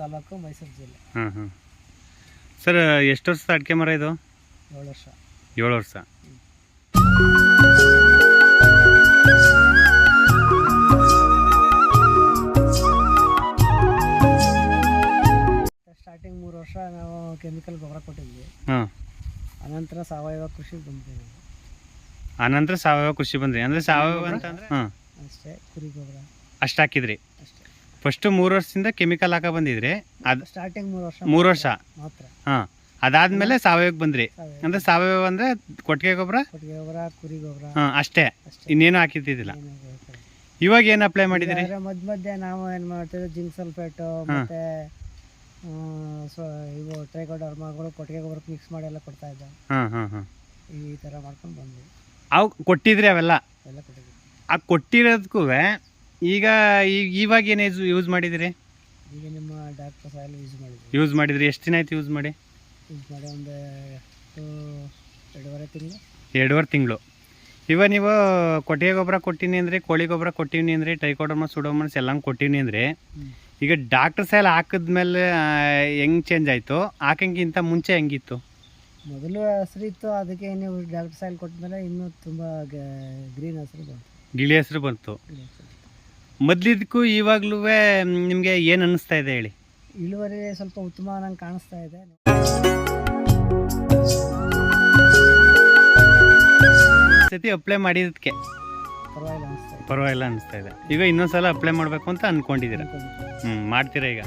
ತಾಲೂಕು ಮೈಸೂರು ಜಿಲ್ಲೆ. ಹಾಂ ಹಾಂ ಸರ್ ಎಷ್ಟು ವರ್ಷದ ಅಡಿಕೆ ಮರ ಇದು? ಏಳು ವರ್ಷ. ಏಳು ವರ್ಷ. ಸ್ಟಾರ್ಟಿಂಗ್ ಮೂರು ವರ್ಷ ನಾವು ಕೆಮಿಕಲ್ ಗೊಬ್ಬರ ಕೊಟ್ಟಿದ್ವಿ. ಹಾಂ ಅನಂತರ ಸಾವಯವ ಕೃಷಿ ಬಂದಿದ್ದೀವಿ ಆನಂತರ ಸಾವಯವ ಕೃಷಿ ಬಂದ್ರಿ ಅಂದರೆ ಸಾವಯವ ಅಂತಂದ್ರೆ ಹಾಂ ಅಷ್ಟೇ ಕುರಿ ಗೊಬ್ಬರ. ಅಷ್ಟು ಹಾಕಿದ್ರಿ? ಅಷ್ಟೇ. ಫಸ್ಟು ಮೂರ್ ವರ್ಷದಿಂದ ಕೆಮಿಕಲ್ ಹಾಕ ಬಂದಿದ್ರಿ ಮೂರ್ ಸ್ಟಾರ್ಟಿಂಗ್ ಮೂರು ವರ್ಷ ಮೂರು ವರ್ಷ. ಮಾತ್ರ. ಹಾಂ ಅದಾದ್ಮೇಲೆ ಸಾವಯವಕ್ಕೆ ಬಂದ್ರಿ. ಅಂದ್ರೆ ಸಾವಯವ ಅಂದ್ರೆ ಕೊಟ್ಟಿಗೆ ಗೊಬ್ಬರ? ಕೊಟ್ಟಿಗೆ ಗೊಬ್ಬರ ಕುರಿ ಗೊಬ್ಬರ. ಹಾಂ ಅಷ್ಟೇ. ಇನ್ನೇನು ಹಾಕಿದ್ದಿಲ್ಲ ಇವಾಗ ಏನ್ ಅಪ್ಲೈ ಮಾಡಿದಿರಿ? ಮಧ್ಯ ಮಧ್ಯೆ ನಾವು ಏನ್ ಮಾಡ್ತೀವಿ ಜಿಂಕ್ ಸಲ್ಫೇಟ್ ಮತ್ತೆ ಇವು ಟ್ರೈಕೋಡರ್ಮಾಗಳು ಕೊಟ್ಟಿಗೆ ಗೊಬ್ಬರಕ್ಕೆ ಮಿಕ್ಸ್ ಮಾಡಿ ಎಲ್ಲ ಕೊಡ್ತಾ ಇದ್ದ. ಈ ತರ ಮಾಡ್ಕೊಂಡು ಬಂದ್ವಿ. ಅವು ಕೊಟ್ಟಿದ್ರಿ ಅವೆಲ್ಲ? ಎಲ್ಲ ಕೊಟ್ಟಿದ್ವಿ. ಆ ಕೊಟ್ಟಿರೋದಕ್ಕೂ ಈಗ ಇವಾಗ ಏನು ಯೂಸ್ ಯೂಸ್ ಮಾಡಿದಿರಿ? ಈಗ ನಿಮ್ಮ ಡಾಕ್ಟರ್ ಸಾಯಿಲ್ ಯೂಸ್ ಮಾಡಿದ್ರಿ ಯೂಸ್ ಮಾಡಿದ್ರಿ. ಎಷ್ಟು ದಿನ ಆಯ್ತು ಯೂಸ್ ಮಾಡಿ? ಯೂಸ್ ಮಾಡಿ ಒಂದು ಎಷ್ಟು ಎರಡೂವರೆ ತಿಂಗಳು. ಎರಡೂವರೆ ತಿಂಗಳು. ಇವ ನೀವು ಕೊಟ್ಟಿಗೆ ಗೊಬ್ಬರ ಕೊಟ್ಟಿನಿ ಅಂದರೆ ಕೋಳಿ ಗೊಬ್ಬರ ಕೊಟ್ಟಿನಿ ಅಂದ್ರೆ ಟೈಕೋಡರ್ಮ ಸುಡೋಮನ್ಸ್ ಎಲ್ಲ ಕೊಟ್ಟಿನಿ ಅಂದರೆ. ಈಗ ಡಾಕ್ಟರ್ ಸೈಲ್ ಹಾಕಿದ್ಮೇಲೆ ಹೆಂಗ್ ಚೇಂಜ್ ಆಯಿತು? ಹಾಕಂಗಿಂತ ಮುಂಚೆ ಹೆಂಗಿತ್ತು? ಮೊದಲು ಹಸಿರು ಇತ್ತು ಅದಕ್ಕೆ ನೀವು ಡಾಕ್ಟರ್ ಸಾಯಿಲ್ ಕೊಟ್ಟಮೇಲೆ ಇನ್ನೂ ತುಂಬ ಗ್ರೀನ್ ಹಸಿರು ಬಂತು. ಗಿಳಿ ಹೆಸರು ಬಂತು. ಹಸ್ರು. ಮೊದ್ಲಿದ್ದಕ್ಕೂ ಇವಾಗ್ಲೂ ನಿಮಗೆ ಏನು ಅನಿಸ್ತಾ ಇದೆ ಹೇಳಿ? ಇಳುವರಿ ಸ್ವಲ್ಪ ಉತ್ತಮ ನಂಗೆ ಕಾಣಿಸ್ತಾ ಇದೆ. ಸತಿ ಅಪ್ಲೈ ಮಾಡಿದ್ದಕ್ಕೆ ಪರವಾಗಿಲ್ಲ ಅನಿಸ್ತಾ ಇದೆ. ಪರವಾಗಿಲ್ಲ ಅನಿಸ್ತಾ ಇದೆ. ಈಗ ಇನ್ನೊಂದ್ಸಲ ಅಪ್ಲೈ ಮಾಡಬೇಕು ಅಂತ ಅನ್ಕೊಂಡಿದ್ದೀರಾ? ಹ್ಮ್ ಹ್ಞೂ ಮಾಡ್ತೀರಾ ಈಗ?